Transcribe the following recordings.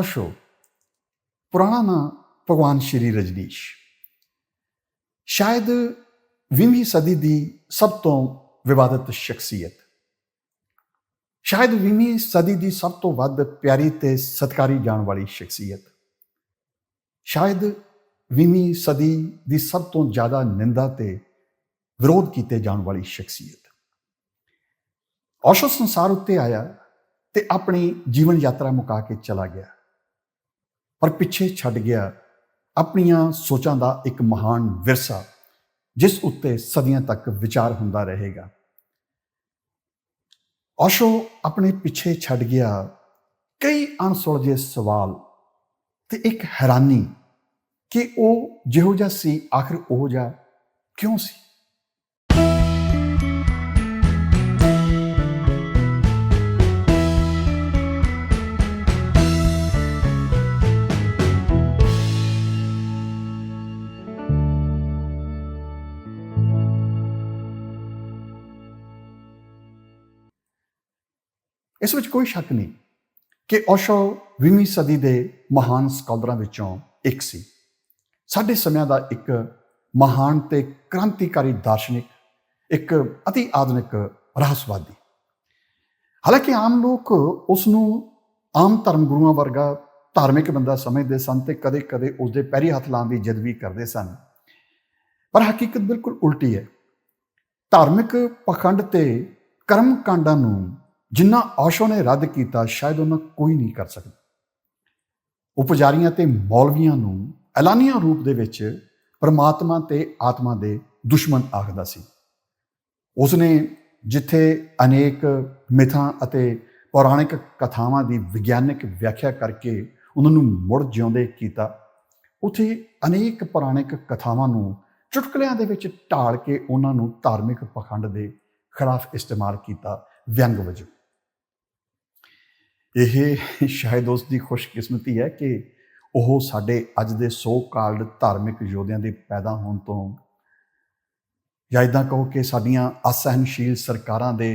ਅਸ਼ੋ ਪੁਰਾਣਾ ਨਾਂ ਭਗਵਾਨ ਸ਼੍ਰੀ ਰਜਨੀਸ਼। ਸ਼ਾਇਦ 20ਵੀਂ ਸਦੀ ਦੀ ਸਭ ਤੋਂ ਵਿਵਾਦਤ ਸ਼ਖਸੀਅਤ। ਸ਼ਾਇਦ 20ਵੀਂ ਸਦੀ ਦੀ ਸਭ ਤੋਂ ਵੱਧ ਪਿਆਰੀ ਤੇ ਸਤਕਾਰੀ ਜਾਣ ਵਾਲੀ ਸ਼ਖਸੀਅਤ। ਸ਼ਾਇਦ 20ਵੀਂ ਸਦੀ ਦੀ ਸਭ ਤੋਂ ਜ਼ਿਆਦਾ ਨਿੰਦਾ ਤੇ ਵਿਰੋਧ ਕੀਤੇ ਜਾਣ ਵਾਲੀ ਸ਼ਖਸੀਅਤ। ਔਸ਼ੋ ਸੰਸਾਰ ਉੱਤੇ ਆਇਆ ਤੇ ਆਪਣੀ ਜੀਵਨ ਯਾਤਰਾ ਮੁਕਾ ਕੇ ਚਲਾ ਗਿਆ। ਪਰ ਪਿੱਛੇ ਛੱਡ ਗਿਆ ਆਪਣੀਆਂ ਸੋਚਾਂ ਦਾ ਇੱਕ ਮਹਾਨ ਵਿਰਸਾ, ਜਿਸ ਉੱਤੇ ਸਦੀਆਂ ਤੱਕ ਵਿਚਾਰ ਹੁੰਦਾ ਰਹੇਗਾ। ਔਸ਼ੋ ਆਪਣੇ ਪਿੱਛੇ ਛੱਡ ਗਿਆ। ਕਈ ਅਣਸੁਲਝੇ ਸਵਾਲ ਤੇ ਇੱਕ ਹੈਰਾਨੀ ਕਿ ਉਹ ਜਿਹੋ ਜਿਹਾ ਸੀ, ਆਖਰ ਉਹ ਜਿਹਾ ਕਿਉਂ ਸੀ? ਇਸ ਵਿੱਚ ਕੋਈ ਸ਼ੱਕ ਨਹੀਂ ਕਿ ਔਸ਼ੋ 20ਵੀਂ ਸਦੀ ਦੇ ਮਹਾਨ ਸਕਾਲਰਾਂ ਵਿੱਚੋਂ ਇੱਕ ਸੀ। ਸਾਡੇ ਸਮਿਆਂ ਦਾ ਇੱਕ ਮਹਾਨ ਤੇ ਕ੍ਰਾਂਤੀਕਾਰੀ ਦਾਰਸ਼ਨਿਕ, ਇੱਕ ਅਤੀ ਆਧੁਨਿਕ ਰਹੱਸਵਾਦੀ। ਹਾਲਾਂਕਿ ਆਮ ਲੋਕ ਉਸ ਨੂੰ ਆਮ ਧਰਮ ਗੁਰੂਆਂ ਵਰਗਾ ਧਾਰਮਿਕ ਬੰਦਾ ਸਮਝਦੇ ਸਨ ਤੇ ਕਦੇ-ਕਦੇ ਉਸ ਦੇ ਪੈਰੀ ਹੱਥ ਲਾਉਣ ਦੀ ਜਿੱਦ ਵੀ ਕਰਦੇ ਸਨ। ਪਰ ਹਕੀਕਤ ਬਿਲਕੁਲ ਉਲਟੀ ਹੈ। ਧਾਰਮਿਕ ਪਖੰਡ ਤੇ ਕਰਮ ਕਾਂਡਾਂ ਨੂੰ ਜਿੰਨਾ ਔਸ਼ੋ ਨੇ ਰੱਦ ਕੀਤਾ, ਸ਼ਾਇਦ ਉਹਨਾਂ ਕੋਈ ਨਹੀਂ ਕਰ ਸਕਦਾ। ਉਹ ਪੁਜਾਰੀਆਂ ਤੇ ਮੌਲਵੀਆਂ ਨੂੰ ਐਲਾਨੀਆਂ ਰੂਪ ਦੇ ਵਿੱਚ ਪਰਮਾਤਮਾ ਤੇ ਆਤਮਾ ਦੇ ਦੁਸ਼ਮਣ ਆਖਦਾ ਸੀ। ਉਸਨੇ ਜਿੱਥੇ ਅਨੇਕ ਮਿਥਾਂ ਅਤੇ ਪੌਰਾਣਿਕ ਕਥਾਵਾਂ ਦੀ ਵਿਗਿਆਨਕ ਵਿਆਖਿਆ ਕਰਕੇ ਉਹਨਾਂ ਨੂੰ ਮੁੜ ਜਿਉਂਦੇ ਕੀਤਾ, ਉਥੇ ਅਨੇਕ ਪੌਰਾਣਿਕ ਕਥਾਵਾਂ ਨੂੰ ਚੁਟਕਲਿਆਂ ਦੇ ਵਿੱਚ ਢਾਲ ਕੇ ਉਹਨਾਂ ਨੂੰ ਧਾਰਮਿਕ ਪਖੰਡ ਦੇ ਖਿਲਾਫ ਇਸਤੇਮਾਲ ਕੀਤਾ ਵਿਅੰਗ ਵਜੋਂ। ਇਹ ਸ਼ਾਇਦ ਉਸ ਦੀ ਖੁਸ਼ਕਿਸਮਤੀ ਹੈ ਕਿ ਉਹ ਸਾਡੇ ਅੱਜ ਦੇ ਸੋ ਕਾਲਡ ਧਾਰਮਿਕ ਯੋਧਿਆਂ ਦੇ ਪੈਦਾ ਹੋਣ ਤੋਂ ਜਾਂ ਇਦਾਂ ਕਹੋ ਕਿ ਸਾਡੀਆਂ ਅਸਹਿਣਸ਼ੀਲ ਸਰਕਾਰਾਂ ਦੇ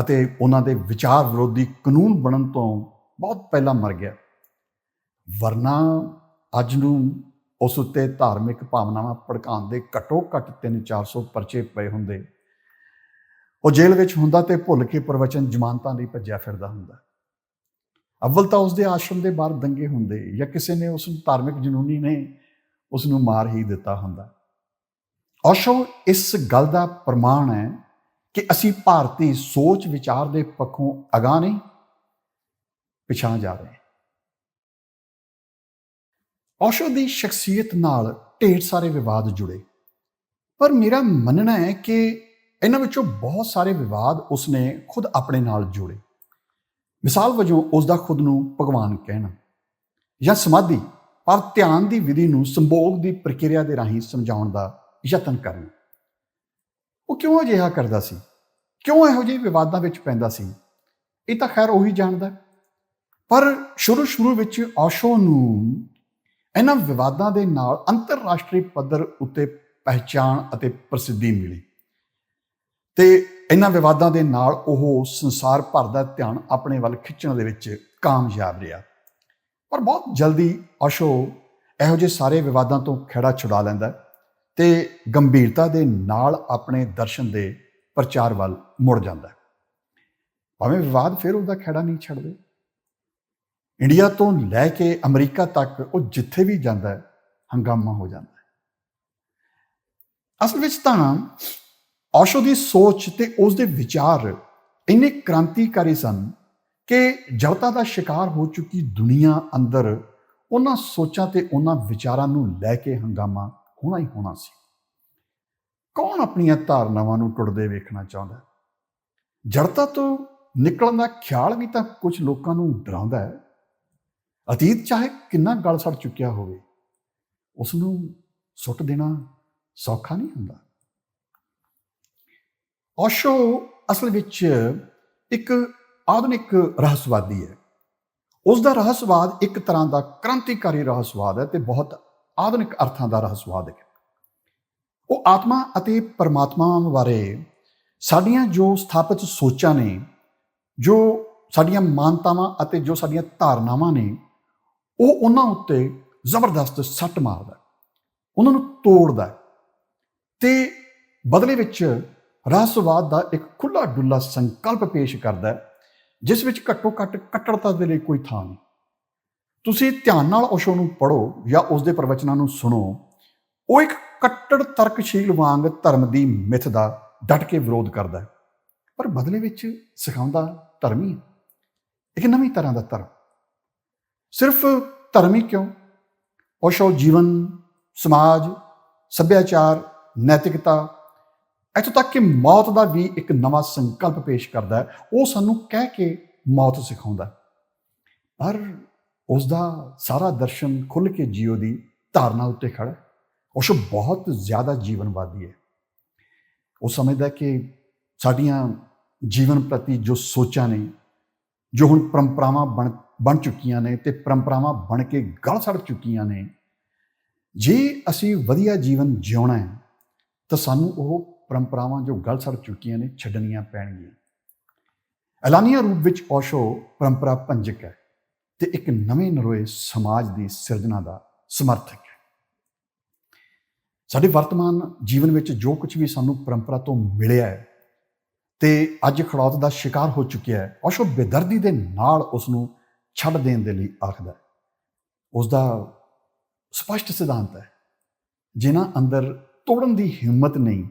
ਅਤੇ ਉਹਨਾਂ ਦੇ ਵਿਚਾਰ ਵਿਰੋਧੀ ਕਾਨੂੰਨ ਬਣਨ ਤੋਂ ਬਹੁਤ ਪਹਿਲਾਂ ਮਰ ਗਿਆ। ਵਰਨਾ ਅੱਜ ਨੂੰ ਉਸ ਉੱਤੇ ਧਾਰਮਿਕ ਭਾਵਨਾਵਾਂ ਭੜਕਾਉਣ ਦੇ ਘੱਟੋ ਘੱਟ 3-400 ਪਰਚੇ ਪਏ ਹੁੰਦੇ। ਉਹ ਜੇਲ੍ਹ ਵਿੱਚ ਹੁੰਦਾ ਤੇ ਭੁੱਲ ਕੇ ਪ੍ਰਵਚਨ ਜ਼ਮਾਨਤਾਂ ਲਈ ਭੱਜਿਆ ਫਿਰਦਾ ਹੁੰਦਾ। ਅਵਲ ਤਾਂ ਉਸ ਦੇ ਆਸ਼ਰਮ ਦੇ ਬਾਹਰ ਦੰਗੇ ਹੁੰਦੇ, ਜਾਂ ਕਿਸੇ ਨੇ ਉਸ ਨੂੰ ਧਾਰਮਿਕ ਜਨੂਨੀ ਨੇ ਉਸ ਨੂੰ ਮਾਰ ਹੀ ਦਿੱਤਾ ਹੁੰਦਾ। ਔਸ਼ੋ, ਇਸ ਗੱਲ ਦਾ ਪ੍ਰਮਾਣ ਹੈ ਕਿ ਅਸੀਂ ਭਾਰਤੀ ਸੋਚ ਵਿਚਾਰ ਦੇ ਪੱਖੋਂ ਅਗਾਹ ਨਹੀਂ ਪਿਛਾਂ ਜਾ ਰਹੇ ਔਸ਼ੋ ਦੀ ਸ਼ਖਸੀਅਤ ਨਾਲ ਢੇਰ ਸਾਰੇ ਵਿਵਾਦ ਜੁੜੇ। ਪਰ ਮੇਰਾ ਮੰਨਣਾ ਹੈ ਕਿ ਇਹਨਾਂ ਵਿੱਚੋਂ ਬਹੁਤ ਸਾਰੇ ਵਿਵਾਦ ਉਸਨੇ ਖੁਦ ਆਪਣੇ ਨਾਲ ਜੋੜੇ। ਮਿਸਾਲ ਵਜੋਂ ਉਸ ਦਾ ਖੁਦ ਨੂੰ ਭਗਵਾਨ ਕਹਿਣਾ, ਜਾਂ ਸਮਾਧੀ, ਪਰ ਧਿਆਨ ਦੀ ਵਿਧੀ ਨੂੰ ਸੰਭੋਗ ਦੀ ਪ੍ਰਕਿਰਿਆ ਦੇ ਰਾਹੀਂ ਸਮਝਾਉਣ ਦਾ ਯਤਨ ਕਰਨਾ। ਉਹ ਕਿਉਂ ਅਜਿਹਾ ਕਰਦਾ ਸੀ? ਕਿਉਂ ਇਹੋ ਜਿਹੇ ਵਿਵਾਦਾਂ ਵਿੱਚ ਪੈਂਦਾ ਸੀ? ਇਹ ਤਾਂ ਖੈਰ ਉਹੀ ਜਾਣਦਾ। ਪਰ ਸ਼ੁਰੂ ਸ਼ੁਰੂ ਵਿੱਚ ਔਸ਼ੋ ਨੂੰ ਇਹਨਾਂ ਵਿਵਾਦਾਂ ਦੇ ਨਾਲ ਅੰਤਰਰਾਸ਼ਟਰੀ ਪੱਧਰ ਉੱਤੇ ਪਹਿਚਾਣ ਅਤੇ ਪ੍ਰਸਿੱਧੀ ਮਿਲੀ। ਤੇ ਇਹਨਾਂ ਵਿਵਾਦਾਂ ਦੇ ਨਾਲ ਉਹ ਸੰਸਾਰ ਭਰ ਦਾ ਧਿਆਨ ਆਪਣੇ ਵੱਲ ਖਿੱਚਣ ਦੇ ਵਿੱਚ ਕਾਮਯਾਬ ਰਿਹਾ। ਪਰ ਬਹੁਤ ਜਲਦੀ ਅਸ਼ੋ ਇਹੋ ਜਿਹੇ ਸਾਰੇ ਵਿਵਾਦਾਂ ਤੋਂ ਖੇੜਾ ਛੁਡਾ ਲੈਂਦਾ ਤੇ ਗੰਭੀਰਤਾ ਦੇ ਨਾਲ ਆਪਣੇ ਦਰਸ਼ਨ ਦੇ ਪ੍ਰਚਾਰ ਵੱਲ ਮੁੜ ਜਾਂਦਾ ਭਾਵੇਂ ਵਿਵਾਦ ਫਿਰ ਉਹਦਾ ਖੇੜਾ ਨਹੀਂ ਛੱਡਦੇ। ਇੰਡੀਆ ਤੋਂ ਲੈ ਕੇ ਅਮਰੀਕਾ ਤੱਕ ਉਹ ਜਿੱਥੇ ਵੀ ਜਾਂਦਾ ਹੈ, ਹੰਗਾਮਾ ਹੋ ਜਾਂਦਾ ਹੈ। ਅਸਲ ਵਿੱਚ ਤਾਂ ਔਸ਼ੋ ਦੀ ਸੋਚ ਤੇ ਉਸ ਦੇ ਵਿਚਾਰ ਇੰਨੇ ਕ੍ਰਾਂਤੀਕਾਰੀ ਸਨ ਕਿ ਜੜਤਾ ਦਾ ਸ਼ਿਕਾਰ ਹੋ ਚੁੱਕੀ ਦੁਨੀਆ ਅੰਦਰ ਉਹਨਾਂ ਸੋਚਾਂ ਤੇ ਉਹਨਾਂ ਵਿਚਾਰਾਂ ਨੂੰ ਲੈ ਕੇ ਹੰਗਾਮਾ ਹੋਣਾ ਹੀ ਹੋਣਾ ਸੀ। ਕੌਣ ਆਪਣੀਆਂ ਧਾਰਨਾਵਾਂ ਨੂੰ ਟੁੱਟਦੇ ਵੇਖਣਾ ਚਾਹੁੰਦਾ ਜੜਤਾ ਤੋਂ ਨਿਕਲਣ ਦਾ ਖਿਆਲ ਵੀ ਤਾਂ ਕੁਝ ਲੋਕਾਂ ਨੂੰ ਡਰਾਉਂਦਾ ਹੈ। ਅਤੀਤ ਚਾਹੇ ਕਿੰਨਾ ਗਲ ਸੜ ਚੁੱਕਿਆ ਹੋਵੇ ਉਸ ਨੂੰ ਸੁੱਟ ਦੇਣਾ ਸੌਖਾ ਨਹੀਂ ਹੁੰਦਾ। ਔਸ਼ੋ ਅਸਲ ਵਿੱਚ ਇੱਕ ਆਧੁਨਿਕ ਰਹੱਸਵਾਦੀ ਹੈ। ਉਸ ਦਾ ਰਹੱਸਵਾਦ ਇੱਕ ਤਰ੍ਹਾਂ ਦਾ ਕ੍ਰਾਂਤੀਕਾਰੀ ਰਹੱਸਵਾਦ ਹੈ ਤੇ ਬਹੁਤ ਆਧੁਨਿਕ ਅਰਥਾਂ ਦਾ ਰਹੱਸਵਾਦ ਹੈ। ਉਹ ਆਤਮਾ ਅਤੇ ਪਰਮਾਤਮਾ ਬਾਰੇ ਸਾਡੀਆਂ ਜੋ ਸਥਾਪਿਤ ਸੋਚਾਂ ਨੇ, ਜੋ ਸਾਡੀਆਂ ਮਾਨਤਾਵਾਂ ਅਤੇ ਜੋ ਸਾਡੀਆਂ ਧਾਰਨਾਵਾਂ ਨੇ, ਉਹ ਉਹਨਾਂ ਉੱਤੇ ਜ਼ਬਰਦਸਤ ਸੱਟ ਮਾਰਦਾ ਉਹਨਾਂ ਨੂੰ ਤੋੜਦਾ ਹੈ ਤੇ ਬਦਲੇ ਵਿੱਚ ਰਹੱਸਵਾਦ ਦਾ ਇੱਕ ਖੁੱਲਾ ਡੁੱਲਾ ਸੰਕਲਪ ਪੇਸ਼ ਕਰਦਾ ਹੈ, ਜਿਸ ਵਿੱਚ ਘੱਟੋ ਘੱਟ ਕੱਟੜਤਾ ਦੇ ਲਈ ਕੋਈ ਥਾਂ ਨਹੀਂ। ਤੁਸੀਂ ਧਿਆਨ ਨਾਲ ਓਸ਼ੋ ਨੂੰ ਪੜੋ ਜਾਂ ਉਸ ਦੇ ਪ੍ਰਵਚਨਾਂ ਨੂੰ ਸੁਣੋ। ਉਹ ਇੱਕ ਕੱਟੜ ਤਰਕਸ਼ੀਲ ਵਾਂਗ ਧਰਮ ਦੀ ਮਿੱਥ ਦਾ ਡਟ ਕੇ ਵਿਰੋਧ ਕਰਦਾ ਹੈ। ਪਰ ਬਦਲੇ ਵਿੱਚ ਸਿਖਾਉਂਦਾ ਧਰਮੀ ਇੱਕ ਨਵੀਂ ਤਰ੍ਹਾਂ ਦਾ ਧਰਮ। ਸਿਰਫ ਧਰਮ ਹੀ ਕਿਉਂ? ਓਸ਼ੋ ਜੀਵਨ, ਸਮਾਜ, ਸੱਭਿਆਚਾਰ, ਨੈਤਿਕਤਾ ਇੱਥੋਂ ਤੱਕ ਕਿ ਮੌਤ ਦਾ ਵੀ ਇੱਕ ਨਵਾਂ ਸੰਕਲਪ ਪੇਸ਼ ਕਰਦਾ ਹੈ। ਉਹ ਸਾਨੂੰ ਕਹਿ ਕੇ ਮੌਤ ਸਿਖਾਉਂਦਾ ਪਰ ਉਸ ਦਾ ਸਾਰਾ ਦਰਸ਼ਨ ਖੁੱਲ ਕੇ ਜੀਓ ਦੀ ਧਾਰਨਾ ਉੱਤੇ ਖੜਾ ਹੈ। ਓਸ਼ੋ ਬਹੁਤ ਜ਼ਿਆਦਾ ਜੀਵਨਵਾਦੀ ਹੈ। ਉਹ ਸਮਝਦਾ ਕਿ ਸਾਡੀਆਂ ਜੀਵਨ ਪ੍ਰਤੀ ਜੋ ਸੋਚਾਂ ਨੇ, ਜੋ ਹੁਣ ਪਰੰਪਰਾਵਾਂ ਬਣ ਬਣ ਚੁੱਕੀਆਂ ਨੇ ਤੇ ਪਰੰਪਰਾਵਾਂ ਬਣ ਕੇ ਗਲ ਸੜ ਚੁੱਕੀਆਂ ਨੇ, ਜੇ ਅਸੀਂ ਵਧੀਆ ਜੀਵਨ ਜਿਉਣਾ ਹੈ, ਤਾਂ ਸਾਨੂੰ ਉਹ ਪਰੰਪਰਾਵਾਂ ਜੋ ਗਲ ਸੜ ਚੁੱਕੀਆਂ ਨੇ, ਛੱਡਣੀਆਂ ਪੈਣਗੀਆਂ। ਐਲਾਨੀਆ ਰੂਪ ਵਿੱਚ ਓਸ਼ੋ ਪਰੰਪਰਾ ਭੰਜਕ ਹੈ ਤੇ ਇੱਕ ਨਵੇਂ ਨਰੋਏ ਸਮਾਜ ਦੀ ਸਿਰਜਣਾ ਦਾ ਸਮਰਥਕ ਹੈ। ਸਾਡੇ ਵਰਤਮਾਨ ਜੀਵਨ ਵਿੱਚ ਜੋ ਕੁਝ ਵੀ ਸਾਨੂੰ ਪਰੰਪਰਾ ਤੋਂ ਮਿਲਿਆ ਹੈ ਤੇ ਅੱਜ ਖੜੌਤ ਦਾ ਸ਼ਿਕਾਰ ਹੋ ਚੁੱਕਿਆ ਹੈ ਓਸ਼ੋ ਬੇਦਰਦੀ ਦੇ ਨਾਲ ਉਸ ਨੂੰ ਛੱਡ ਦੇਣ ਦੇ ਲਈ ਆਖਦਾ ਹੈ। ਉਸ ਦਾ ਸਪਸ਼ਟ ਸਿਧਾਂਤ ਹੈ, ਜਿਨ੍ਹਾਂ ਅੰਦਰ ਤੋੜਨ ਦੀ ਹਿੰਮਤ ਨਹੀਂ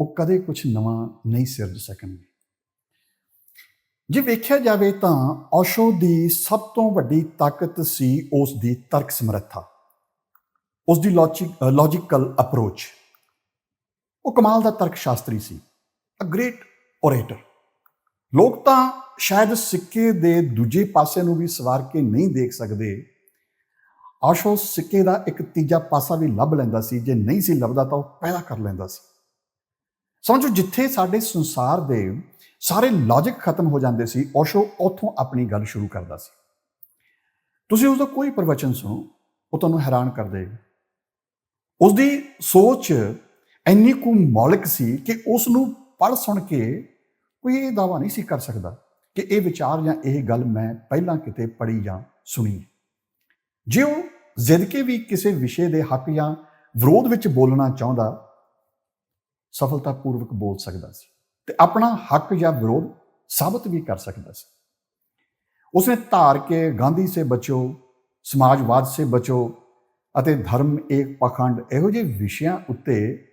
ਉਹ ਕਦੇ ਕੁਝ ਨਵਾਂ ਨਹੀਂ ਸਿਰਜ ਸਕਣਗੇ। ਜੇ ਵੇਖਿਆ ਜਾਵੇ ਤਾਂ ਓਸ਼ੋ ਦੀ ਸਭ ਤੋਂ ਵੱਡੀ ਤਾਕਤ ਸੀ ਉਸ ਦੀ ਤਰਕ ਸਮਰੱਥਾ ਉਸ ਦੀ ਲੌਜੀਕਲ ਅਪਰੋਚ ਉਹ ਕਮਾਲ ਦਾ ਤਰਕ ਸ਼ਾਸਤਰੀ ਸੀ ਅ ਗ੍ਰੇਟ ਓਰੇਟਰ ਲੋਕ ਤਾਂ ਸ਼ਾਇਦ ਸਿੱਕੇ ਦੇ ਦੂਜੇ ਪਾਸੇ ਨੂੰ ਵੀ ਸਵਾਰ ਕੇ ਨਹੀਂ ਦੇਖ ਸਕਦੇ। ਆਸ਼ੋ ਸਿੱਕੇ ਦਾ ਇੱਕ ਤੀਜਾ ਪਾਸਾ ਵੀ ਲੱਭ ਲੈਂਦਾ ਸੀ, ਜੇ ਨਹੀਂ ਸੀ ਲੱਭਦਾ ਤਾਂ ਉਹ ਪੈਦਾ ਕਰ ਲੈਂਦਾ ਸੀ। ਸਮਝੋ ਜਿੱਥੇ ਸਾਡੇ ਸੰਸਾਰ ਦੇ ਸਾਰੇ ਲੌਜੀਕ ਖਤਮ ਹੋ ਜਾਂਦੇ ਸੀ ਓਸ਼ੋ ਉੱਥੋਂ ਆਪਣੀ ਗੱਲ ਸ਼ੁਰੂ ਕਰਦਾ ਸੀ। ਤੁਸੀਂ ਉਸ ਦਾ ਕੋਈ ਪ੍ਰਵਚਨ ਸੁਣੋ, ਉਹ ਤੁਹਾਨੂੰ ਹੈਰਾਨ ਕਰ ਦੇਗਾ ਉਸ ਦੀ ਸੋਚ ਇੰਨੀ ਕੁ ਮੌਲਿਕ ਸੀ ਕਿ ਉਸ ਨੂੰ ਪੜ੍ਹ ਸੁਣ ਕੇ ਕੋਈ ਇਹ ਦਾਵਾ ਨਹੀਂ ਸੀ ਕਰ ਸਕਦਾ ਕਿ ਇਹ ਵਿਚਾਰ ਜਾਂ ਇਹ ਗੱਲ ਮੈਂ ਪਹਿਲਾਂ ਕਿਤੇ ਪੜ੍ਹੀ ਜਾਂ ਸੁਣੀ ਜੇ ਉਹ ਜ਼ਿੱਦ ਵੀ ਕਿਸੇ ਵਿਸ਼ੇ ਦੇ ਹੱਕ ਜਾਂ ਵਿਰੋਧ ਵਿੱਚ ਬੋਲਣਾ ਚਾਹੁੰਦਾ ਸਫਲਤਾਪੂਰਵਕ ਬੋਲ ਸਕਦਾ ਸੀ ਤੇ ਆਪਣਾ ਹੱਕ ਜਾਂ ਵਿਰੋਧ ਸਾਬਤ ਵੀ ਕਰ ਸਕਦਾ ਸੀ। ਉਸਨੇ ਧਾਰ ਕੇ ਗਾਂਧੀ ਸੇ ਬਚੋ, ਸਮਾਜਵਾਦ ਸੇ ਬਚੋ ਅਤੇ ਧਰਮ ਏਕ ਪਖੰਡ ਇਹੋ ਜਿਹੇ ਵਿਸ਼ਿਆਂ ਉੱਤੇ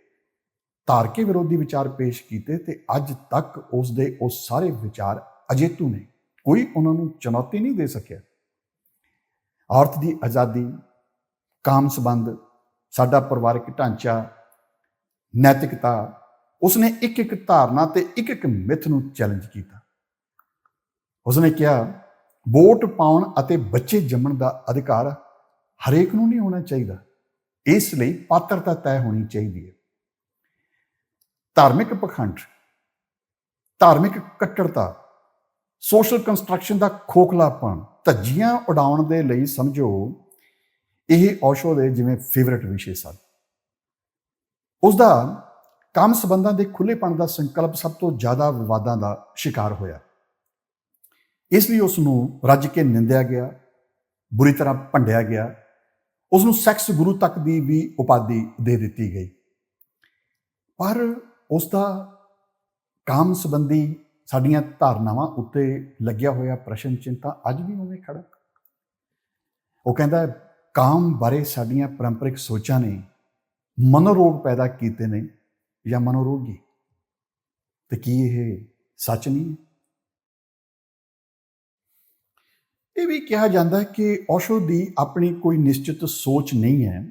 ਧਾਰਕੇ ਵਿਰੋਧੀ ਵਿਚਾਰ ਪੇਸ਼ ਕੀਤੇ ਤੇ ਅੱਜ ਤੱਕ ਉਸ ਦੇ ਉਹ ਸਾਰੇ ਵਿਚਾਰ ਅਜੇਤੂ ਨੇ, ਕੋਈ ਉਹਨਾਂ ਨੂੰ ਚੁਣੌਤੀ ਨਹੀਂ ਦੇ ਸਕਿਆ। ਔਰਤ ਦੀ ਆਜ਼ਾਦੀ, ਕਾਮ ਸੰਬੰਧ, ਸਾਡਾ ਪਰਿਵਾਰਕ ਢਾਂਚਾ ਨੈਤਿਕਤਾ ਉਸਨੇ ਇੱਕ ਇੱਕ ਧਾਰਨਾ ਤੇ ਇੱਕ ਇੱਕ ਮਿੱਥ ਨੂੰ ਚੈਲੰਜ ਕੀਤਾ। ਉਸਨੇ ਕਿਹਾ, ਵੋਟ ਪਾਉਣ ਅਤੇ ਬੱਚੇ ਜੰਮਣ ਦਾ ਅਧਿਕਾਰ ਹਰੇਕ ਨੂੰ ਨਹੀਂ ਹੋਣਾ ਚਾਹੀਦਾ। ਇਸ ਲਈ ਪਾਤਰਤਾ ਤੈਅ ਹੋਣੀ ਚਾਹੀਦੀ ਹੈ। ਧਾਰਮਿਕ ਪਖੰਡ, ਧਾਰਮਿਕ ਕੱਟੜਤਾ ਸੋਸ਼ਲ ਕੰਸਟਰਕਸ਼ਨ ਦਾ ਖੋਖਲਾਪਣ, ਧੱਜੀਆਂ ਉਡਾਉਣ ਦੇ ਲਈ ਸਮਝੋ, ਇਹ ਓਸ਼ੋ ਦੇ ਜਿਵੇਂ ਫੇਵਰਿਟ ਵਿਸ਼ੇ ਸਨ। ਉਸ ਦਾ ਕੰਮ ਸੰਬੰਧਾਂ ਦੇ ਖੁੱਲੇਪਣ ਦਾ ਸੰਕਲਪ ਸਭ ਤੋਂ ਜ਼ਿਆਦਾ ਵਿਵਾਦਾਂ ਦਾ ਸ਼ਿਕਾਰ ਹੋਇਆ। ਇਸ ਲਈ ਉਸ ਨੂੰ ਰੱਜ ਕੇ ਨਿੰਦਿਆ ਗਿਆ, ਬੁਰੀ ਤਰ੍ਹਾਂ ਭੰਡਿਆ ਗਿਆ। ਉਸ ਨੂੰ ਸੈਕਸ ਗੁਰੂ ਤੱਕ ਦੀ ਵੀ ਉਪਾਧੀ ਦੇ ਦਿੱਤੀ ਗਈ। ਪਰ ਉਸ ਦਾ ਕਾਮ ਸੰਬੰਧੀ ਸਾਡੀਆਂ ਧਾਰਨਾਵਾਂ ਉੱਤੇ ਲੱਗਿਆ ਹੋਇਆ ਪ੍ਰਸ਼ਨ ਚਿੰਤਾ ਅੱਜ ਵੀ ਉਵੇਂ ਖੜਾ ਉਹ ਕਹਿੰਦਾ ਕਾਮ ਬਾਰੇ ਸਾਡੀਆਂ ਪਰੰਪਰਿਕ ਸੋਚਾਂ ਨੇ ਮਨੋਰੋਗ ਪੈਦਾ ਕੀਤੇ ਨੇ ਜਾਂ ਮਨੋਰੋਗੀ? ਤੇ ਕੀ ਇਹ ਸੱਚ ਨਹੀਂ ਇਹ ਵੀ ਕਿਹਾ ਜਾਂਦਾ ਹੈ ਕਿ ਓਸ਼ੋ ਦੀ ਆਪਣੀ ਕੋਈ ਨਿਸ਼ਚਿਤ ਸੋਚ ਨਹੀਂ ਹੈ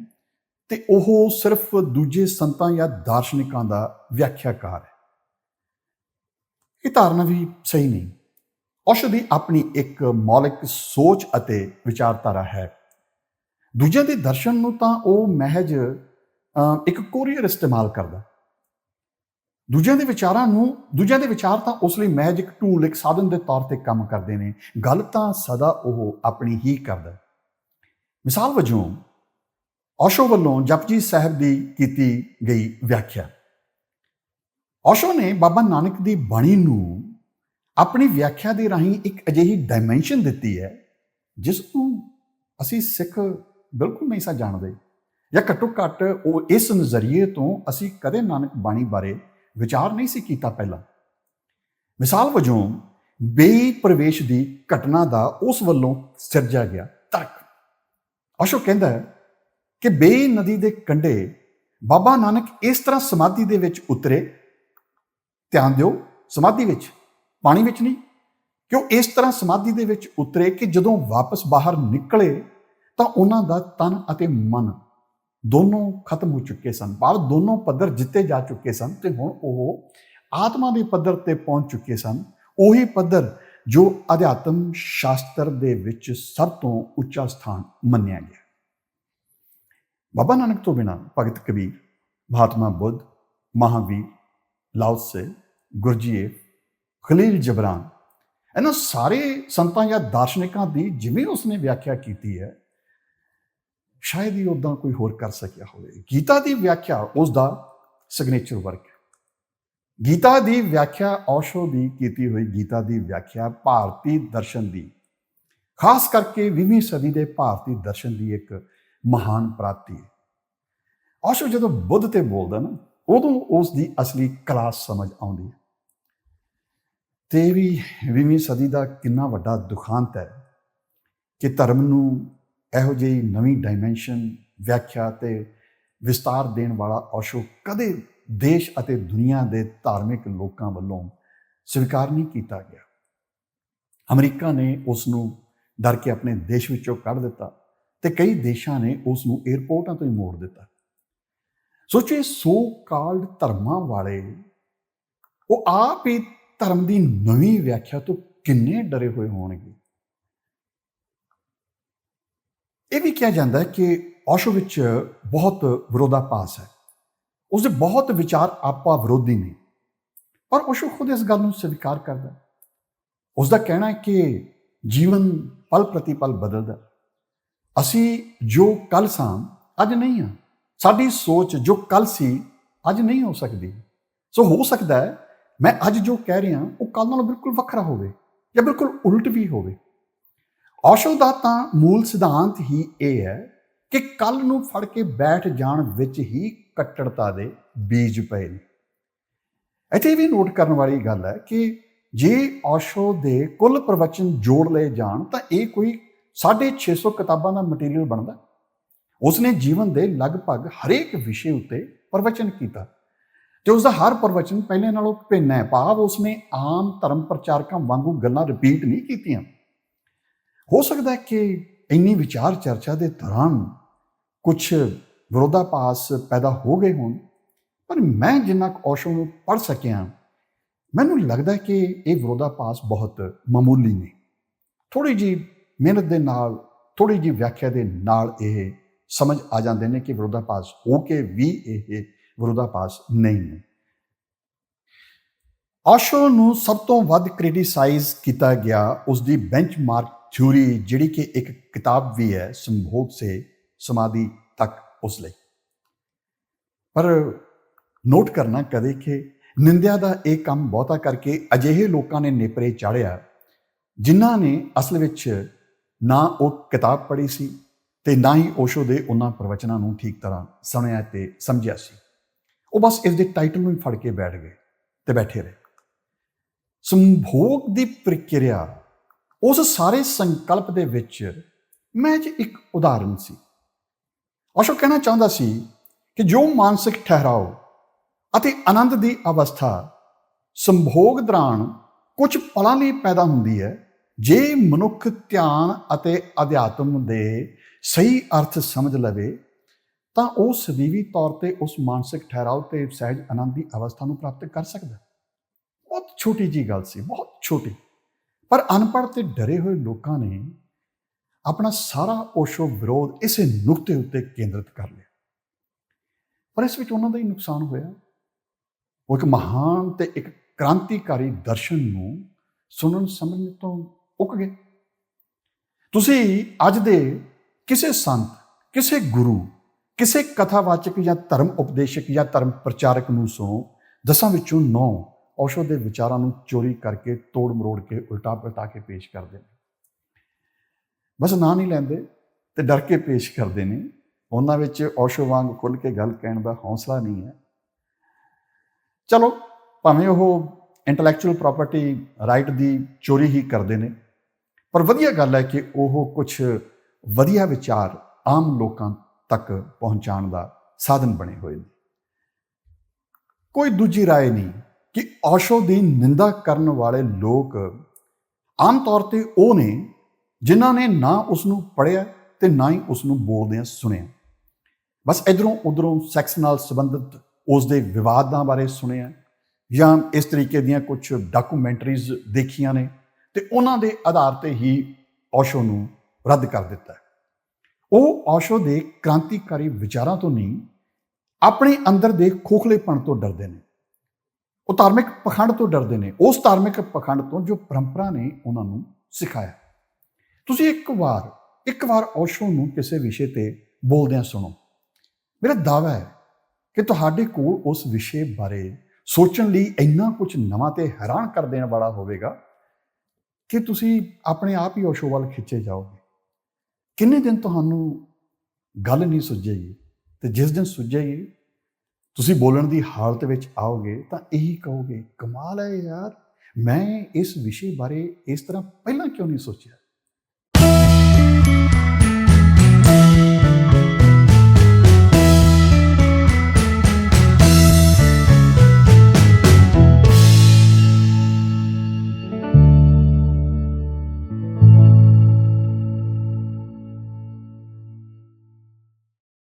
ਤੇ ਉਹ ਸਿਰਫ ਦੂਜੇ ਸੰਤਾਂ ਜਾਂ ਦਾਰਸ਼ਨਿਕਾਂ ਦਾ ਵਿਆਖਿਆਕਾਰ ਹੈ। ਇਹ ਧਾਰਨਾ ਵੀ ਸਹੀ ਨਹੀਂ। ਓਸ਼ੋ ਦੀ ਆਪਣੀ ਇੱਕ ਮੌਲਿਕ ਸੋਚ ਅਤੇ ਵਿਚਾਰਧਾਰਾ ਹੈ। ਦੂਜਿਆਂ ਦੇ ਦਰਸ਼ਨ ਨੂੰ ਤਾਂ ਉਹ ਮਹਿਜ ਇੱਕ ਕੋਰੀਅਰ ਇਸਤੇਮਾਲ ਕਰਦਾ। ਦੂਜਿਆਂ ਦੇ ਵਿਚਾਰਾਂ ਨੂੰ, ਦੂਜਿਆਂ ਦੇ ਵਿਚਾਰ ਤਾਂ ਉਸ ਲਈ ਮਹਿਜ ਇੱਕ ਟੂਲ ਇੱਕ ਸਾਧਨ ਦੇ ਤੌਰ ਤੇ ਕੰਮ ਕਰਦੇ ਨੇ। ਗੱਲ ਤਾਂ ਸਦਾ ਉਹ ਆਪਣੀ ਹੀ ਕਰਦਾ। ਮਿਸਾਲ ਵਜੋਂ ਓਸ਼ੋ ਵੱਲੋਂ ਜਪਜੀ ਸਾਹਿਬ ਦੀ ਕੀਤੀ ਗਈ ਵਿਆਖਿਆ। ਓਸ਼ੋ ਨੇ ਬਾਬਾ ਨਾਨਕ ਦੀ ਬਾਣੀ ਨੂੰ ਆਪਣੀ ਵਿਆਖਿਆ ਦੇ ਰਾਹੀਂ ਇੱਕ ਅਜਿਹੀ ਡਾਈਮੈਂਸ਼ਨ ਦਿੱਤੀ ਹੈ, ਜਿਸ ਨੂੰ ਅਸੀਂ ਸਿੱਖ ਬਿਲਕੁਲ ਨਹੀਂ ਸਾਂ ਜਾਣਦੇ। ਜਾਂ ਘੱਟੋ ਘੱਟ ਉਹ ਇਸ ਨਜ਼ਰੀਏ ਤੋਂ ਅਸੀਂ ਕਦੇ ਨਾਨਕ ਬਾਣੀ ਬਾਰੇ ਵਿਚਾਰ ਨਹੀਂ ਸੀ ਕੀਤਾ ਪਹਿਲਾਂ। ਮਿਸਾਲ ਵਜੋਂ ਬੇਈ ਪ੍ਰਵੇਸ਼ ਦੀ ਘਟਨਾ ਦਾ ਉਸ ਵੱਲੋਂ ਸਿਰਜਿਆ ਗਿਆ ਤਰਕ। ਅਸ਼ੋਕ ਕਹਿੰਦਾ ਹੈ ਕਿ ਬੇਈ ਨਦੀ ਦੇ ਕੰਢੇ ਬਾਬਾ ਨਾਨਕ ਇਸ ਤਰ੍ਹਾਂ ਸਮਾਧੀ ਦੇ ਵਿੱਚ ਉਤਰੇ। ਧਿਆਨ ਦਿਓ, ਸਮਾਧੀ ਵਿੱਚ, ਪਾਣੀ ਵਿੱਚ ਨਹੀਂ ਕਿ ਉਹ ਇਸ ਤਰ੍ਹਾਂ ਸਮਾਧੀ ਦੇ ਵਿੱਚ ਉਤਰੇ ਕਿ ਜਦੋਂ ਵਾਪਸ ਬਾਹਰ ਨਿਕਲੇ ਤਾਂ ਉਹਨਾਂ ਦਾ ਤਨ ਅਤੇ ਮਨ ਦੋਨੋਂ ਖਤਮ ਹੋ ਚੁੱਕੇ ਸਨ। ਭਾਵ ਦੋਨੋਂ ਪੱਧਰ ਜਿੱਤੇ ਜਾ ਚੁੱਕੇ ਸਨ ਤੇ ਹੁਣ ਉਹ ਆਤਮਾ ਦੇ ਪੱਧਰ ਤੇ ਪਹੁੰਚ ਚੁੱਕੇ ਸਨ। ਉਹੀ ਪੱਧਰ ਜੋ ਅਧਿਆਤਮ ਸ਼ਾਸਤਰ ਦੇ ਵਿੱਚ ਸਭ ਤੋਂ ਉੱਚਾ ਸਥਾਨ ਮੰਨਿਆ ਗਿਆ। ਬਾਬਾ ਨਾਨਕ ਤੋਂ ਬਿਨਾ ਭਗਤ ਕਬੀਰ ਮਹਾਤਮਾ ਬੁੱਧ, ਮਹਾਵੀਰ ਲਾਓਸੇ ਗੁਰਜੀਏ ਖਲੀਲ ਜਬਰਾਨ, ਇਹਨਾਂ ਸਾਰੇ ਸੰਤਾਂ ਜਾਂ ਦਾਰਸ਼ਨਿਕਾਂ ਦੀ ਜਿਵੇਂ ਉਸਨੇ ਵਿਆਖਿਆ ਕੀਤੀ ਹੈ ਸ਼ਾਇਦ ਹੀ ਉਦਾਂ ਕੋਈ ਹੋਰ ਕਰ ਸਕਿਆ ਹੋਵੇ। ਗੀਤਾ ਦੀ ਵਿਆਖਿਆ ਉਸ ਦਾ ਸਿਗਨੇਚਰ ਵਰਕ ਹੈ। ਗੀਤਾ ਦੀ ਵਿਆਖਿਆ ਔਸ਼ੋ ਦੀ ਕੀਤੀ ਹੋਈ ਗੀਤਾ ਦੀ ਵਿਆਖਿਆ ਭਾਰਤੀ ਦਰਸ਼ਨ ਦੀ। ਖਾਸ ਕਰਕੇ 20ਵੀਂ ਸਦੀ ਦੇ ਭਾਰਤੀ ਦਰਸ਼ਨ ਦੀ ਇੱਕ ਮਹਾਨ ਪ੍ਰਾਪਤੀ ਹੈ। ਔਸ਼ੋ ਜਦੋਂ ਬੁੱਧ ਤੇ ਬੋਲਦਾ ਨਾ, ਉਦੋਂ ਉਸ ਦੀ ਅਸਲੀ ਕਲਾਸ ਸਮਝ ਆਉਂਦੀ ਹੈ। ਤੇ ਵੀ 20ਵੀਂ ਸਦੀ ਦਾ ਕਿੰਨਾ ਵੱਡਾ ਦੁਖਾਂਤ ਹੈ ਕਿ ਧਰਮ ਨੂੰ ਇਹੋ ਜਿਹੀ ਨਵੀਂ ਡਾਈਮੈਂਸ਼ਨ ਵਿਆਖਿਆ ਤੇ ਵਿਸਤਾਰ ਦੇਣ ਵਾਲਾ ਔਸ਼ੋ ਕਦੇ ਦੇਸ਼ ਅਤੇ ਦੁਨੀਆ ਦੇ ਧਾਰਮਿਕ ਲੋਕਾਂ ਵੱਲੋਂ ਸਵੀਕਾਰ ਨਹੀਂ ਕੀਤਾ ਗਿਆ। ਅਮਰੀਕਾ ਨੇ ਉਸ ਨੂੰ ਡਰ ਕੇ ਆਪਣੇ ਦੇਸ਼ ਵਿੱਚੋਂ ਕੱਢ ਦਿੱਤਾ ਤੇ ਕਈ ਦੇਸ਼ਾਂ ਨੇ ਉਸ ਨੂੰ 에ਅਰਪੋਰਟਾਂ ਤੋਂ ਹੀ ਮੋੜ ਦਿੱਤਾ। ਸੋਚੇ ਸੋ ਕਾਲਡ ਧਰਮਾਂ ਵਾਲੇ, ਉਹ ਆਪ ਹੀ ਧਰਮ ਦੀ ਨਵੀਂ ਵਿਆਖਿਆ ਤੋਂ ਕਿੰਨੇ ਡਰੇ ਹੋਏ ਹੋਣਗੇ? ਇਹ ਵੀ ਕਿਹਾ ਜਾਂਦਾ ਹੈ ਕਿ ਔਸ਼ੋ ਵਿੱਚ ਬਹੁਤ ਵਿਰੋਧਾਭਾਸ ਹੈ। ਉਸ ਦੇ ਬਹੁਤ ਵਿਚਾਰ ਆਪਾ ਵਿਰੋਧੀ ਨੇ। ਪਰ ਔਸ਼ੋ ਖੁਦ ਇਸ ਗੱਲ ਨੂੰ ਸਵੀਕਾਰ ਕਰਦਾ ਹੈ। ਉਸ ਦਾ ਕਹਿਣਾ ਹੈ ਕਿ ਜੀਵਨ ਪਲ ਪ੍ਰਤੀ ਪਲ ਬਦਲਦਾ ਅਸੀਂ ਜੋ ਕੱਲ ਸਾਂ, ਅੱਜ ਨਹੀਂ ਹਾਂ। ਸਾਡੀ ਸੋਚ ਜੋ ਕੱਲ ਸੀ, ਅੱਜ ਨਹੀਂ ਹੋ ਸਕਦੀ। ਸੋ ਹੋ ਸਕਦਾ ਹੈ, ਮੈਂ ਅੱਜ ਜੋ ਕਹਿ ਰਿਹਾ, ਉਹ ਕੱਲ ਨਾਲੋਂ ਬਿਲਕੁਲ ਵੱਖਰਾ ਹੋਵੇ ਜਾਂ ਬਿਲਕੁਲ ਉਲਟ ਵੀ ਹੋਵੇ। ਔਸ਼ੋ ਦਾ ਤਾਂ ਮੂਲ ਸਿਧਾਂਤ ਹੀ ਇਹ ਹੈ ਕਿ ਕੱਲ ਨੂੰ ਫੜ ਕੇ ਬੈਠ ਜਾਣ ਵਿੱਚ ਹੀ ਕੱਟੜਤਾ ਦੇ ਬੀਜ ਪਏ ਨੇ। ਇੱਥੇ ਵੀ ਨੋਟ ਕਰਨ ਵਾਲੀ ਗੱਲ ਹੈ ਕਿ ਜੇ ਔਸ਼ੋ ਦੇ ਕੁੱਲ ਪ੍ਰਵਚਨ ਜੋੜ ਲਏ ਜਾਣ, ਤਾਂ ਇਹ ਕੋਈ 650 ਕਿਤਾਬਾਂ ਦਾ ਮਟੀਰੀਅਲ ਬਣਦਾ। ਉਸਨੇ ਜੀਵਨ ਦੇ ਲਗਭਗ ਹਰੇਕ ਵਿਸ਼ੇ ਉੱਤੇ ਪ੍ਰਵਚਨ ਕੀਤਾ ਤੇ ਉਸ ਦਾ ਹਰ ਪ੍ਰਵਚਨ ਪਹਿਲੇ ਨਾਲੋਂ ਭਿੰਨ ਹੈ। ਭਾਵ ਉਸਨੇ ਆਮ ਧਰਮ ਪ੍ਰਚਾਰਕਾਂ ਵਾਂਗੂ ਗੱਲਾਂ ਰਿਪੀਟ ਨਹੀਂ ਕੀਤੀਆਂ। ਹੋ ਸਕਦਾ ਹੈ ਕਿ ਇੰਨੀ ਵਿਚਾਰ ਚਰਚਾ ਦੇ ਦੌਰਾਨ ਕੁਝ ਵਿਰੋਧਾਭਾਸ ਪੈਦਾ ਹੋ ਗਏ ਹੋਣ, ਪਰ ਮੈਂ ਜਿੰਨਾ ਕੁ ਔਸ਼ੋ ਨੂੰ ਪੜ ਸਕਿਆ, ਮੈਨੂੰ ਲੱਗਦਾ ਹੈ ਕਿ ਇਹ ਵਿਰੋਧਾਭਾਸ ਬਹੁਤ ਮਾਮੂਲੀ ਨੇ। ਥੋੜੀ ਜੀ ਮਿਹਨਤ ਦੇ ਨਾਲ ਥੋੜੀ ਜੀ ਵਿਆਖਿਆ ਦੇ ਨਾਲ ਇਹ ਸਮਝ ਆ ਜਾਂਦੇ ਨੇ ਕਿ ਵਿਰੋਧਾਭਾਸ ਹੋ ਕੇ ਵੀ ਇਹ ਵਿਰੋਧਾਭਾਸ ਨਹੀਂ ਨੇ। ਔਸ਼ੋ ਨੂੰ ਸਭ ਤੋਂ ਵੱਧ ਕ੍ਰਿਟਿਸਾਈਜ਼ ਕੀਤਾ ਗਿਆ ਉਸ ਦੀ ਬੈਂਚਮਾਰਕ ਥਿਊਰੀ ਜਿਹੜੀ ਕਿ ਇੱਕ ਕਿਤਾਬ ਵੀ ਹੈ, ਸੰਭੋਗ ਸੇ ਸਮਾਧੀ ਤੱਕ ਉਸ ਲਈ। ਪਰ ਨੋਟ ਕਰਨਾ ਕਦੇ ਕਿ ਨਿੰਦਿਆ ਦਾ ਇਹ ਕੰਮ ਬਹੁਤਾ ਕਰਕੇ ਅਜਿਹੇ ਲੋਕਾਂ ਨੇ ਨੇਪਰੇ ਚਾੜਿਆ, ਜਿਨ੍ਹਾਂ ਨੇ ਅਸਲ ਵਿੱਚ ਨਾ ਉਹ ਕਿਤਾਬ ਪੜ੍ਹੀ ਸੀ ਤੇ ਨਾ ਹੀ ਓਸ਼ੋ ਦੇ ਉਹਨਾਂ ਪ੍ਰਵਚਨਾਂ ਨੂੰ ਠੀਕ ਤਰ੍ਹਾਂ ਸੁਣਿਆ ਤੇ ਸਮਝਿਆ ਸੀ। ਉਹ ਬਸ ਇਸ ਦੇ ਟਾਈਟਲ ਨੂੰ ਹੀ ਫੜ ਕੇ ਬੈਠ ਗਏ ਤੇ ਬੈਠੇ ਰਹੇ। ਸੰਭੋਗ ਦੀ ਪ੍ਰਕਿਰਿਆ ਉਸ ਸਾਰੇ ਸੰਕਲਪ ਦੇ ਵਿੱਚ ਮੈਂ ਜੀ ਇੱਕ ਉਦਾਹਰਨ ਸੀ। ਓਸ਼ੋ ਕਹਿਣਾ ਚਾਹੁੰਦਾ ਸੀ ਕਿ ਜੋ ਮਾਨਸਿਕ ਠਹਿਰਾਓ ਅਤੇ ਆਨੰਦ ਦੀ ਅਵਸਥਾ ਸੰਭੋਗ ਦੌਰਾਨ ਕੁਝ ਪਲਾਂ ਲਈ ਪੈਦਾ ਹੁੰਦੀ ਹੈ, ਜੇ ਮਨੁੱਖ ਧਿਆਨ ਅਤੇ ਅਧਿਆਤਮ ਦੇ ਸਹੀ ਅਰਥ ਸਮਝ ਲਵੇ, ਤਾਂ ਉਹ ਸਦੀਵੀ ਤੌਰ ਤੇ ਉਸ ਮਾਨਸਿਕ ਠਹਿਰਾਓ ਤੇ ਸਹਿਜ ਆਨੰਦ ਦੀ ਅਵਸਥਾ ਨੂੰ ਪ੍ਰਾਪਤ ਕਰ ਸਕਦਾ। ਬਹੁਤ ਛੋਟੀ ਜੀ ਗੱਲ ਸੀ, ਬਹੁਤ ਛੋਟੀ। ਪਰ ਅਨਪੜ੍ਹ ਤੇ ਡਰੇ ਹੋਏ ਲੋਕਾਂ ਨੇ ਆਪਣਾ ਸਾਰਾ ਓਸ਼ੋ ਵਿਰੋਧ ਇਸੇ ਨੁਕਤੇ ਉੱਤੇ ਕੇਂਦਰਿਤ ਕਰ ਲਿਆ। ਪਰ ਇਸ ਵਿੱਚ ਉਹਨਾਂ ਦਾ ਹੀ ਨੁਕਸਾਨ ਹੋਇਆ। ਉਹ ਇੱਕ ਮਹਾਨ ਤੇ ਇੱਕ ਕ੍ਰਾਂਤੀਕਾਰੀ ਦਰਸ਼ਨ ਨੂੰ ਸੁਣਨ ਸਮਝਣ ਤੋਂ ਉੱਕ ਗਏ। ਤੁਸੀਂ ਅੱਜ ਦੇ ਕਿਸੇ ਸੰਤ, ਕਿਸੇ ਗੁਰੂ, ਕਿਸੇ ਕਥਾਵਾਚਕ ਜਾਂ ਧਰਮ ਉਪਦੇਸ਼ਕ ਜਾਂ ਧਰਮ ਪ੍ਰਚਾਰਕ ਨੂੰ ਸੁਣੋ, ਦਸਾਂ ਵਿੱਚੋਂ 9 ਔਸ਼ੋ ਦੇ ਵਿਚਾਰਾਂ ਨੂੰ ਚੋਰੀ ਕਰਕੇ ਤੋੜ ਮਰੋੜ ਕੇ ਉਲਟਾ ਪਲਟਾ ਕੇ ਪੇਸ਼ ਕਰਦੇ ਨੇ ਬਸ ਨਾਂ ਨਹੀਂ ਲੈਂਦੇ ਤੇ ਡਰ ਕੇ ਪੇਸ਼ ਕਰਦੇ ਨੇ ਉਹਨਾਂ ਵਿੱਚ ਔਸ਼ੋ ਵਾਂਗ ਖੁੱਲ ਕੇ ਗੱਲ ਕਹਿਣ ਦਾ ਹੌਸਲਾ ਨਹੀਂ ਹੈ ਚਲੋ ਭਾਵੇਂ ਉਹ ਇੰਟੈਲੈਕਚੁਅਲ ਪ੍ਰਾਪਰਟੀ ਰਾਈਟ ਦੀ ਚੋਰੀ ਹੀ ਕਰਦੇ ਨੇ ਪਰ ਵਧੀਆ ਗੱਲ ਹੈ ਕਿ ਉਹ ਕੁਝ ਵਧੀਆ ਵਿਚਾਰ ਆਮ ਲੋਕਾਂ ਤੱਕ ਪਹੁੰਚਾਉਣ ਦਾ ਸਾਧਨ ਬਣੇ ਹੋਏ ਨੇ ਕੋਈ ਦੂਜੀ رائے ਨਹੀਂ ਕਿ ਔਸ਼ੋ ਦੀ ਨਿੰਦਾ ਕਰਨ ਵਾਲੇ ਲੋਕ ਆਮ ਤੌਰ ਤੇ ਉਹ ਨੇ ਜਿਨ੍ਹਾਂ ਨੇ ਨਾ ਉਸ ਨੂੰ ਪੜ੍ਹਿਆ ਤੇ ਨਾ ਹੀ ਉਸ ਨੂੰ ਬੋਲਦਿਆਂ ਸੁਣਿਆ। ਬਸ ਇਧਰੋਂ ਉਧਰੋਂ ਸੈਕਸ ਨਾਲ ਸੰਬੰਧਿਤ ਉਸ ਦੇ ਵਿਵਾਦਾਂ ਬਾਰੇ ਸੁਣਿਆ ਜਾਂ ਇਸ ਤਰੀਕੇ ਦੀਆਂ ਕੁਝ ਡਾਕੂਮੈਂਟਰੀਜ਼ ਦੇਖੀਆਂ ਨੇ ਤੇ ਉਹਨਾਂ ਦੇ ਆਧਾਰ ਤੇ ਹੀ ਔਸ਼ੋ ਨੂੰ ਰੱਦ ਕਰ ਦਿੱਤਾ। ਉਹ ਔਸ਼ੋ ਦੇ ਕ੍ਰਾਂਤੀਕਾਰੀ ਵਿਚਾਰਾਂ ਤੋਂ ਨਹੀਂ, ਆਪਣੇ ਅੰਦਰ ਦੇ ਖੋਖਲੇਪਣ ਤੋਂ ਡਰਦੇ ਨੇ। ਉਹ ਧਾਰਮਿਕ ਪਖੰਡ ਤੋਂ ਡਰਦੇ ਨੇ, ਉਸ ਧਾਰਮਿਕ ਪਖੰਡ ਤੋਂ ਜੋ ਪਰੰਪਰਾ ਨੇ ਉਹਨਾਂ ਨੂੰ ਸਿਖਾਇਆ। ਤੁਸੀਂ ਇੱਕ ਵਾਰ ਇੱਕ ਵਾਰ ਔਸ਼ੋ ਨੂੰ ਕਿਸੇ ਵਿਸ਼ੇ ਤੇ ਬੋਲਦਿਆਂ ਸੁਣੋ। ਮੇਰਾ ਦਾਅਵਾ ਹੈ ਕਿ ਤੁਹਾਡੇ ਕੋਲ ਉਸ ਵਿਸ਼ੇ ਬਾਰੇ ਸੋਚਣ ਲਈ ਇੰਨਾ ਕੁਝ ਨਵਾਂ ਤੇ ਹੈਰਾਨ ਕਰ ਦੇਣ ਵਾਲਾ ਹੋਵੇਗਾ ਕਿ ਤੁਸੀਂ ਆਪਣੇ ਆਪ ਹੀ ਔਸ਼ੋ ਵੱਲ ਖਿੱਚੇ ਜਾਓਗੇ। ਕਿੰਨੇ ਦਿਨ ਤੁਹਾਨੂੰ ਗੱਲ ਨਹੀਂ ਸੁਝੇਗੀ ਤੇ ਜਿਸ ਦਿਨ ਸੁਝੇਗੀ ਤੁਸੀਂ ਬੋਲਣ ਦੀ ਹਾਲਤ ਵਿੱਚ ਆਓਗੇ ਤਾਂ ਇਹੀ ਕਹੋਗੇ, ਕਮਾਲ ਹੈ ਯਾਰ, ਮੈਂ ਇਸ ਵਿਸ਼ੇ ਬਾਰੇ ਇਸ ਤਰ੍ਹਾਂ ਪਹਿਲਾਂ ਕਿਉਂ ਨਹੀਂ ਸੋਚਿਆ?